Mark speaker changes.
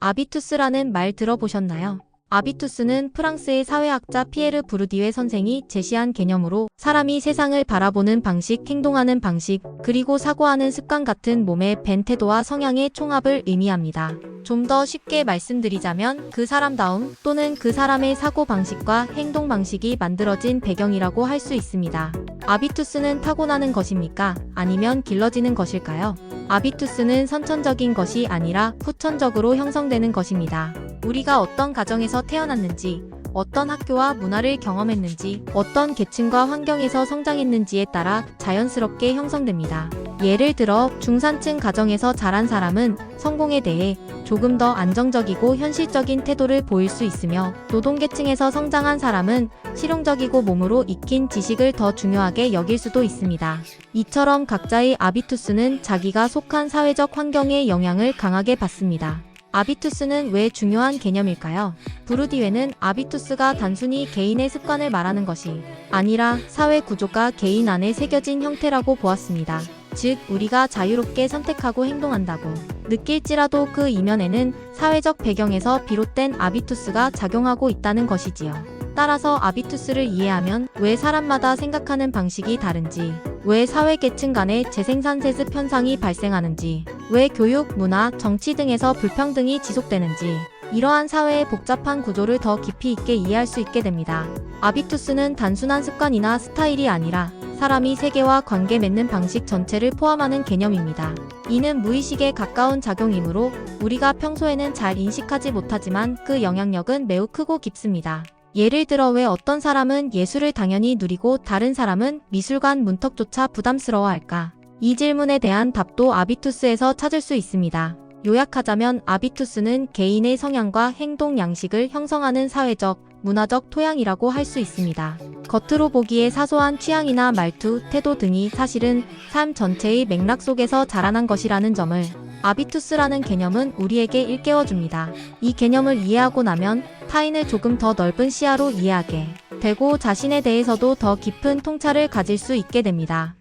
Speaker 1: 아비투스라는 말 들어보셨나요? 아비투스는 프랑스의 사회학자 피에르 부르디웨 선생이 제시한 개념으로 사람이 세상을 바라보는 방식, 행동하는 방식, 그리고 사고하는 습관 같은 몸의 벤 태도와 성향의 총합을 의미합니다. 좀 더 쉽게 말씀드리자면 그 사람다움 또는 그 사람의 사고 방식과 행동 방식이 만들어진 배경이라고 할 수 있습니다. 아비투스는 타고나는 것입니까? 아니면 길러지는 것일까요? 아비투스는 선천적인 것이 아니라 후천적으로 형성되는 것입니다. 우리가 어떤 가정에서 태어났는지, 어떤 학교와 문화를 경험했는지, 어떤 계층과 환경에서 성장했는지에 따라 자연스럽게 형성됩니다. 예를 들어 중산층 가정에서 자란 사람은 성공에 대해 조금 더 안정적이고 현실적인 태도를 보일 수 있으며 노동계층에서 성장한 사람은 실용적이고 몸으로 익힌 지식을 더 중요하게 여길 수도 있습니다. 이처럼 각자의 아비투스는 자기가 속한 사회적 환경의 영향을 강하게 받습니다. 아비투스는 왜 중요한 개념일까요? 부르디웨는 아비투스가 단순히 개인의 습관을 말하는 것이 아니라 사회 구조가 개인 안에 새겨진 형태라고 보았습니다. 즉, 우리가 자유롭게 선택하고 행동한다고 느낄지라도 그 이면에는 사회적 배경에서 비롯된 아비투스가 작용하고 있다는 것이지요. 따라서 아비투스를 이해하면 왜 사람마다 생각하는 방식이 다른지, 왜 사회 계층 간의 재생산 세습 현상이 발생하는지, 왜 교육, 문화, 정치 등에서 불평등이 지속되는지, 이러한 사회의 복잡한 구조를 더 깊이 있게 이해할 수 있게 됩니다. 아비투스는 단순한 습관이나 스타일이 아니라 사람이 세계와 관계 맺는 방식 전체를 포함하는 개념입니다. 이는 무의식에 가까운 작용이므로 우리가 평소에는 잘 인식하지 못하지만 그 영향력은 매우 크고 깊습니다. 예를 들어 왜 어떤 사람은 예술을 당연히 누리고 다른 사람은 미술관 문턱조차 부담스러워할까? 이 질문에 대한 답도 아비투스에서 찾을 수 있습니다. 요약하자면 아비투스는 개인의 성향과 행동 양식을 형성하는 사회적, 문화적 토양이라고 할 수 있습니다. 겉으로 보기에 사소한 취향이나 말투, 태도 등이 사실은 삶 전체의 맥락 속에서 자라난 것이라는 점을 아비투스라는 개념은 우리에게 일깨워줍니다. 이 개념을 이해하고 나면 타인을 조금 더 넓은 시야로 이해하게 되고 자신에 대해서도 더 깊은 통찰을 가질 수 있게 됩니다.